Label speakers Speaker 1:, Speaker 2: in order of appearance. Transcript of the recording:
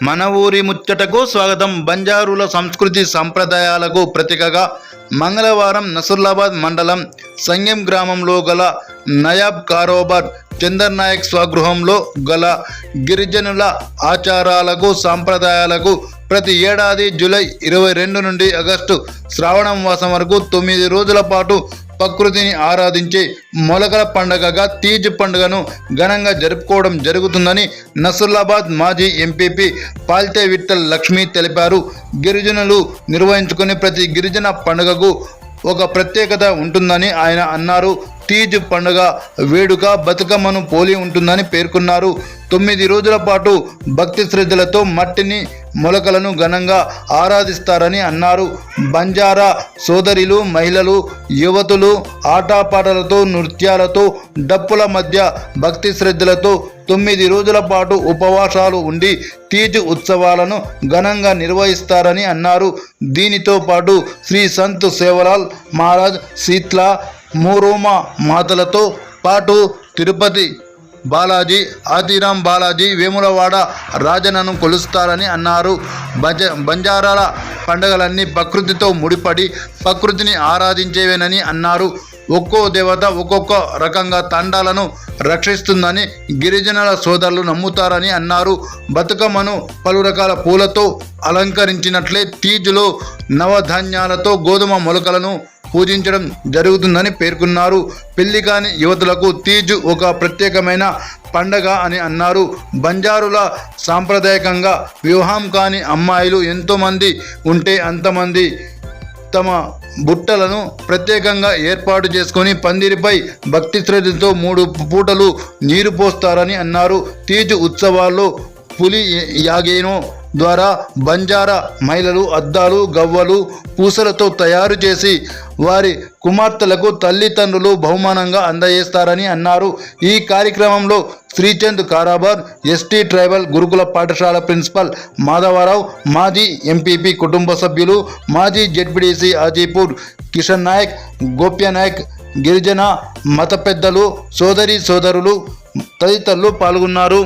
Speaker 1: మన ఊరి ముచ్చటకు స్వాగతం. బంజారుల సంస్కృతి సంప్రదాయాలకు ప్రతీకగా మంగళవారం నసుర్లాబాద్ మండలం సంగం గ్రామంలో గల నయాబ్ కారోబార్ చందర్ నాయక్ స్వగృహంలో గల గిరిజనుల ఆచారాలకు సాంప్రదాయాలకు ప్రతి ఏడాది జూలై ఇరవై రెండు నుండి ఆగస్టు శ్రావణం మాసం వరకు తొమ్మిది రోజుల పాటు ప్రకృతిని ఆరాధించే మొలకల పండగగా తీజ్ పండుగను ఘనంగా జరుపుకోవడం జరుగుతుందని నసుర్లాబాద్ మాజీ ఎంపీపీ పాల్తే విట్టల్ లక్ష్మి తెలిపారు. గిరిజనులు నిర్వహించుకునే ప్రతి గిరిజన పండుగకు ఒక ప్రత్యేకత ఉంటుందని ఆయన అన్నారు. తీజ్ పండుగ వేడుక బతుకమ్మను పోలి ఉంటుందని పేర్కొన్నారు. తొమ్మిది రోజుల పాటు భక్తి శ్రద్ధలతో మట్టిని మొలకలను ఘనంగా ఆరాధిస్తారని అన్నారు. బంజారా సోదరిలు మహిళలు యువతులు ఆటపాటలతో నృత్యాలతో డప్పుల మధ్య భక్తి శ్రద్ధలతో తొమ్మిది రోజుల పాటు ఉపవాసాలు ఉండి తీజ్ ఉత్సవాలను ఘనంగా నిర్వహిస్తారని అన్నారు. దీనితో పాటు శ్రీ సంత్ సేవలాల్ మహారాజ్ శీత్లా మూరోమా మాతలతో పాటు తిరుపతి బాలాజీ ఆదిరాం బాలాజీ వేములవాడ రాజనను కొలుస్తారని అన్నారు. బజ బంజారాల పండుగలన్నీ ప్రకృతితో ముడిపడి ప్రకృతిని ఆరాధించేవేనని అన్నారు. ఒక్కో దేవత ఒక్కొక్క రకంగా తండాలను రక్షిస్తుందని గిరిజనుల సోదరులు నమ్ముతారని అన్నారు. బతుకమ్మను పలు రకాల పూలతో అలంకరించినట్లే తీజులో నవధాన్యాలతో గోధుమ మొలకలను పూజించడం జరుగుతుందని పేర్కొన్నారు. పెళ్ళి కాని యువతులకు తీజు ఒక ప్రత్యేకమైన పండగ అని అన్నారు. బంజారుల సాంప్రదాయకంగా వివాహం కాని అమ్మాయిలు ఎంతోమంది ఉంటే అంతమంది తమ బుట్టలను ప్రత్యేకంగా ఏర్పాటు చేసుకొని పందిరిపై భక్తి శ్రద్ధతో మూడు పూటలు నీరు పోస్తారని అన్నారు. తీజు ఉత్సవాల్లో పులి యాగేనో ద్వారా బంజారా మహిళలు అద్దాలు గవ్వలు పూసలతో తయారు చేసి వారి కుమార్తెలకు తల్లిదండ్రులు బహుమానంగా అందజేస్తారని అన్నారు. ఈ కార్యక్రమంలో శ్రీచంద్ కారాబార్ ఎస్టీ ట్రైబల్ గురుకుల పాఠశాల ప్రిన్సిపల్ మాధవరావు మాజీ ఎంపీపీ కుటుంబ సభ్యులు మాజీ జెడ్పీడీసీ ఆజీపూర్ కిషన్ నాయక్ గోప్యనాయక్ గిరిజన మత పెద్దలు సోదరి సోదరులు తదితరులు పాల్గొన్నారు.